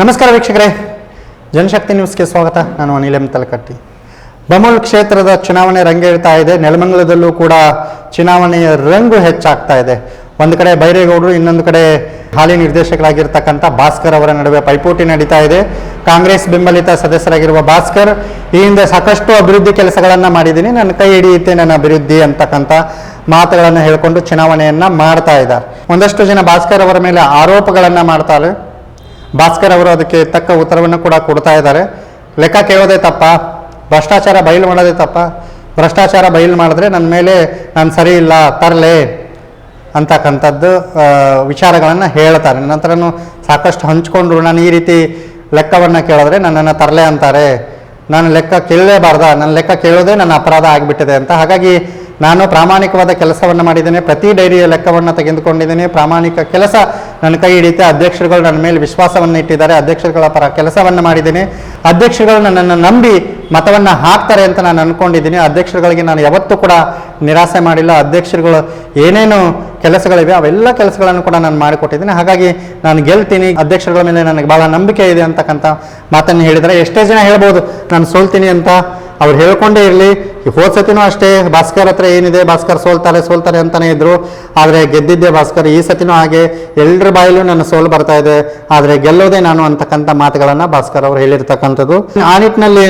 ನಮಸ್ಕಾರ ವೀಕ್ಷಕರೇ. ಜನಶಕ್ತಿ ನ್ಯೂಸ್ಗೆ ಸ್ವಾಗತ. ನಾನು ಅನಿಲ್ ಎಂ ತಲಕಟ್ಟಿ. ಬಮೂಲ್ ಕ್ಷೇತ್ರದ ಚುನಾವಣೆ ರಂಗೇಳ್ತಾ ಇದೆ. ನೆಲಮಂಗಲದಲ್ಲೂ ಕೂಡ ಚುನಾವಣೆಯ ರಂಗು ಹೆಚ್ಚಾಗ್ತಾ ಇದೆ. ಒಂದು ಕಡೆ ಬೈರೇಗೌಡರು, ಇನ್ನೊಂದು ಕಡೆ ಹಾಲಿ ನಿರ್ದೇಶಕರಾಗಿರ್ತಕ್ಕಂಥ ಭಾಸ್ಕರ್ ಅವರ ನಡುವೆ ಪೈಪೋಟಿ ನಡೀತಾ ಇದೆ. ಕಾಂಗ್ರೆಸ್ ಬೆಂಬಲಿತ ಸದಸ್ಯರಾಗಿರುವ ಭಾಸ್ಕರ್, ಈ ಹಿಂದೆ ಸಾಕಷ್ಟು ಅಭಿವೃದ್ಧಿ ಕೆಲಸಗಳನ್ನು ಮಾಡಿದ್ದೀನಿ. ನನ್ನ ಕೈ ಹಿಡಿಯುತ್ತೆ ನನ್ನ ಅಭಿವೃದ್ಧಿ ಅಂತಕ್ಕಂಥ ಮಾತುಗಳನ್ನು ಹೇಳಿಕೊಂಡು ಚುನಾವಣೆಯನ್ನ ಮಾಡ್ತಾ ಇದ್ದಾರೆ. ಒಂದಷ್ಟು ಜನ ಭಾಸ್ಕರ್ ಅವರ ಮೇಲೆ ಆರೋಪಗಳನ್ನು ಮಾಡ್ತಾರೆ. ಭಾಸ್ಕರ್ ಅವರು ಅದಕ್ಕೆ ತಕ್ಕ ಉತ್ತರವನ್ನು ಕೂಡ ಕೊಡ್ತಾ ಇದ್ದಾರೆ. ಲೆಕ್ಕ ಕೇಳೋದೇ ತಪ್ಪ, ಭ್ರಷ್ಟಾಚಾರ ಬಯಲು ಮಾಡೋದೇ ತಪ್ಪ. ಭ್ರಷ್ಟಾಚಾರ ಬಯಲು ಮಾಡಿದ್ರೆ ನನ್ನ ಮೇಲೆ ನಾನು ಸರಿ ಇಲ್ಲ, ತರಲೆ ಅಂತಕ್ಕಂಥದ್ದು ವಿಚಾರಗಳನ್ನು ಹೇಳ್ತಾರೆ. ನನ್ನ ಹತ್ರನೂ ಸಾಕಷ್ಟು ಹಂಚ್ಕೊಂಡ್ರು ನಾನು ಈ ರೀತಿ ಲೆಕ್ಕವನ್ನು ಕೇಳಿದ್ರೆ ನನ್ನನ್ನು ತರಲೆ ಅಂತಾರೆ. ನಾನು ಲೆಕ್ಕ ಕೇಳಲೇಬಾರ್ದ, ನನ್ನ ಲೆಕ್ಕ ಕೇಳೋದೇ ನನ್ನ ಅಪರಾಧ ಆಗಿಬಿಟ್ಟಿದೆ ಅಂತ. ಹಾಗಾಗಿ ನಾನು ಪ್ರಾಮಾಣಿಕವಾದ ಕೆಲಸವನ್ನು ಮಾಡಿದ್ದೇನೆ. ಪ್ರತಿ ಡೈರಿಯ ಲೆಕ್ಕವನ್ನು ತೆಗೆದುಕೊಂಡಿದ್ದೇನೆ. ಪ್ರಾಮಾಣಿಕ ಕೆಲಸ ನನ್ನ ಕೈ ಹಿಡಿಯುತ್ತೆ. ಅಧ್ಯಕ್ಷರುಗಳು ನನ್ನ ಮೇಲೆ ವಿಶ್ವಾಸವನ್ನು ಇಟ್ಟಿದ್ದಾರೆ. ಅಧ್ಯಕ್ಷರುಗಳ ಪರ ಕೆಲಸವನ್ನು ಮಾಡಿದ್ದೀನಿ. ಅಧ್ಯಕ್ಷರುಗಳು ನನ್ನನ್ನು ನಂಬಿ ಮತವನ್ನು ಹಾಕ್ತಾರೆ ಅಂತ ನಾನು ಅಂದ್ಕೊಂಡಿದ್ದೀನಿ ಅಧ್ಯಕ್ಷರುಗಳಿಗೆ ನಾನು ಯಾವತ್ತೂ ಕೂಡ ನಿರಾಸೆ ಮಾಡಿಲ್ಲ. ಅಧ್ಯಕ್ಷರುಗಳು ಏನೇನು ಕೆಲಸಗಳಿವೆ, ಅವೆಲ್ಲ ಕೆಲಸಗಳನ್ನು ಕೂಡ ನಾನು ಮಾಡಿಕೊಟ್ಟಿದ್ದೀನಿ. ಹಾಗಾಗಿ ನಾನು ಗೆಲ್ತೀನಿ. ಅಧ್ಯಕ್ಷರುಗಳ ಮೇಲೆ ನನಗೆ ಭಾಳ ನಂಬಿಕೆ ಇದೆ ಅಂತಕ್ಕಂಥ ಮಾತನ್ನು ಹೇಳಿದರೆ ಎಷ್ಟೇ ಜನ ಹೇಳ್ಬೋದು, ನಾನು ಸೋಲ್ತೀನಿ ಅಂತ. ಅವ್ರು ಹೇಳ್ಕೊಂಡೇ ಇರಲಿ. ಹೋದ ಸತಿನೂ ಅಷ್ಟೇ, ಭಾಸ್ಕರ್ ಹತ್ರ ಏನಿದೆ, ಭಾಸ್ಕರ್ ಸೋಲ್ತಾರೆ ಸೋಲ್ತಾರೆ ಅಂತಲೇ ಇದ್ರು. ಆದರೆ ಗೆದ್ದಿದ್ದೆ ಭಾಸ್ಕರ್, ಈ ಸತಿನೂ ಹಾಗೆ. ಎಲ್ಲರ ಬಾಯಲ್ಲೂ ನನ್ನ ಸೋಲು ಬರ್ತಾ ಇದೆ. ಆದರೆ ಗೆಲ್ಲೋದೇ ನಾನು ಅಂತಕ್ಕಂಥ ಮಾತುಗಳನ್ನು ಭಾಸ್ಕರ್ ಅವರು ಹೇಳಿರ್ತಕ್ಕಂಥದ್ದು. ಆ ನಿಟ್ಟಿನಲ್ಲಿ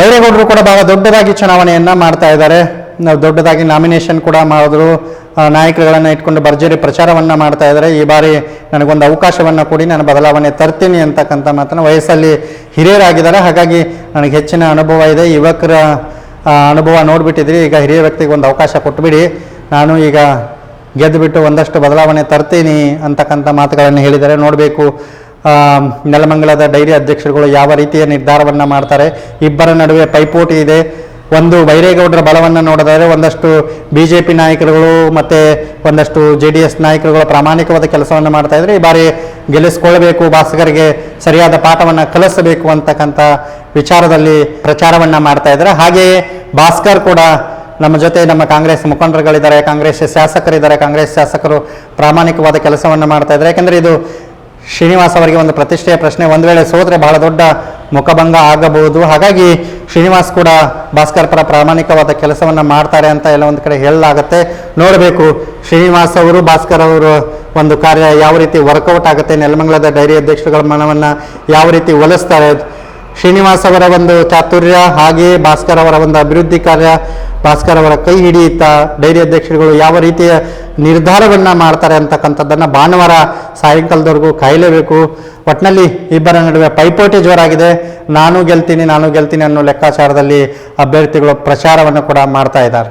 ಬೈರೇಗೌಡರು ಕೂಡ ಬಹಳ ದೊಡ್ಡದಾಗಿ ಚುನಾವಣೆಯನ್ನ ಮಾಡ್ತಾ ಇದ್ದಾರೆ. ದೊಡ್ಡದಾಗಿ ನಾಮಿನೇಷನ್ ಕೂಡ ಮಾಡಿದ್ರು. ನಾಯಕರುಗಳನ್ನು ಇಟ್ಕೊಂಡು ಭರ್ಜರಿ ಪ್ರಚಾರವನ್ನ ಮಾಡ್ತಾ ಇದ್ದಾರೆ. ಈ ಬಾರಿ ನನಗೊಂದು ಅವಕಾಶವನ್ನ ಕೊಡಿ, ನಾನು ಬದಲಾವಣೆ ತರ್ತೀನಿ ಅಂತಕ್ಕಂಥ ಮಾತನ್ನು ವಯಸ್ಸಲ್ಲಿ ಹಿರಿಯರಾಗಿದ್ದಾರೆ. ಹಾಗಾಗಿ ನನಗೆ ಹೆಚ್ಚಿನ ಅನುಭವ ಇದೆ. ಯುವಕರ ಅನುಭವ ನೋಡಿಬಿಟ್ಟಿದ್ರಿ. ಈಗ ಹಿರಿಯ ವ್ಯಕ್ತಿಗೆ ಒಂದು ಅವಕಾಶ ಕೊಟ್ಟುಬಿಡಿ ನಾನು ಈಗ ಗೆದ್ದುಬಿಟ್ಟು ಒಂದಷ್ಟು ಬದಲಾವಣೆ ತರ್ತೀನಿ ಅಂತಕ್ಕಂಥ ಮಾತುಗಳನ್ನು ಹೇಳಿದರೆ ನೋಡಬೇಕು ನೆಲಮಂಗಲದ ಡೈರಿ ಅಧ್ಯಕ್ಷರುಗಳು ಯಾವ ರೀತಿಯ ನಿರ್ಧಾರವನ್ನು ಮಾಡ್ತಾರೆ. ಇಬ್ಬರ ನಡುವೆ ಪೈಪೋಟಿ ಇದೆ. ಒಂದು ಬೈರೇಗೌಡರ ಬಲವನ್ನು ನೋಡಿದರೆ ಒಂದಷ್ಟು ಬಿ ಜೆ ಪಿ ನಾಯಕರುಗಳು ಮತ್ತು ಒಂದಷ್ಟು ಜೆ ಡಿ ಎಸ್ ನಾಯಕರುಗಳು ಪ್ರಾಮಾಣಿಕವಾದ ಕೆಲಸವನ್ನು ಮಾಡ್ತಾಯಿದ್ರೆ ಈ ಬಾರಿ ಗೆಲ್ಲಿಸ್ಕೊಳ್ಬೇಕು ಭಾಸ್ಕರ್ಗೆ ಸರಿಯಾದ ಪಾಠವನ್ನು ಕಲಿಸಬೇಕು ಅಂತಕ್ಕಂಥ ವಿಚಾರದಲ್ಲಿ ಪ್ರಚಾರವನ್ನು ಮಾಡ್ತಾ ಇದ್ದಾರೆ. ಹಾಗೆಯೇ ಭಾಸ್ಕರ್ ಕೂಡ ನಮ್ಮ ಜೊತೆ ನಮ್ಮ ಕಾಂಗ್ರೆಸ್ ಮುಖಂಡರುಗಳಿದ್ದಾರೆ, ಕಾಂಗ್ರೆಸ್ ಶಾಸಕರಿದ್ದಾರೆ, ಕಾಂಗ್ರೆಸ್ ಶಾಸಕರು ಪ್ರಾಮಾಣಿಕವಾದ ಕೆಲಸವನ್ನು ಮಾಡ್ತಾ ಇದ್ದಾರೆ. ಯಾಕೆಂದರೆ ಇದು ಶ್ರೀನಿವಾಸ್ ಅವರಿಗೆ ಒಂದು ಪ್ರತಿಷ್ಠೆಯ ಪ್ರಶ್ನೆ. ಒಂದು ವೇಳೆ ಸೋದರೆ ಬಹಳ ದೊಡ್ಡ ಮುಖಭಂಗ ಆಗಬಹುದು. ಹಾಗಾಗಿ ಶ್ರೀನಿವಾಸ್ ಕೂಡ ಭಾಸ್ಕರ್ ಪರ ಪ್ರಾಮಾಣಿಕವಾದ ಕೆಲಸವನ್ನು ಮಾಡ್ತಾರೆ ಅಂತ ಎಲ್ಲ ಒಂದು ಕಡೆ ಹೇಳಲಾಗುತ್ತೆ. ನೋಡಬೇಕು, ಶ್ರೀನಿವಾಸ್ ಅವರು, ಭಾಸ್ಕರ್ ಅವರು ಒಂದು ಕಾರ್ಯ ಯಾವ ರೀತಿ ವರ್ಕೌಟ್ ಆಗುತ್ತೆ, ನೆಲಮಂಗಲದ ಡೈರಿ ಅಧ್ಯಕ್ಷರುಗಳ ಮನವನ್ನು ಯಾವ ರೀತಿ ಒಲಿಸ್ತಾರೆ. ಶ್ರೀನಿವಾಸ್ ಅವರ ಒಂದು ಚಾತುರ್ಯ, ಹಾಗೆಯೇ ಭಾಸ್ಕರ್ ಅವರ ಒಂದು ಅಭಿವೃದ್ಧಿ ಕಾರ್ಯ ಭಾಸ್ಕರ್ ಅವರ ಕೈ ಹಿಡಿಯುತ್ತಾ ಡೈರಿ ಅಧ್ಯಕ್ಷರುಗಳು ಯಾವ ರೀತಿಯ ನಿರ್ಧಾರವನ್ನ ಮಾಡ್ತಾರೆ ಅಂತಕ್ಕಂಥದ್ದನ್ನು ಭಾನುವಾರ ಸಾಯಂಕಾಲದವರೆಗೂ ಕಾಯಲೇಬೇಕು. ಒಟ್ಟಿನಲ್ಲಿ ಇಬ್ಬರ ನಡುವೆ ಪೈಪೋಟಿ ಜೋರಾಗಿದೆ. ನಾನು ಗೆಲ್ತೀನಿ ನಾನು ಗೆಲ್ತೀನಿ ಅನ್ನೋ ಲೆಕ್ಕಾಚಾರದಲ್ಲಿ ಅಭ್ಯರ್ಥಿಗಳು ಪ್ರಚಾರವನ್ನು ಕೂಡ ಮಾಡ್ತಾ ಇದ್ದಾರೆ.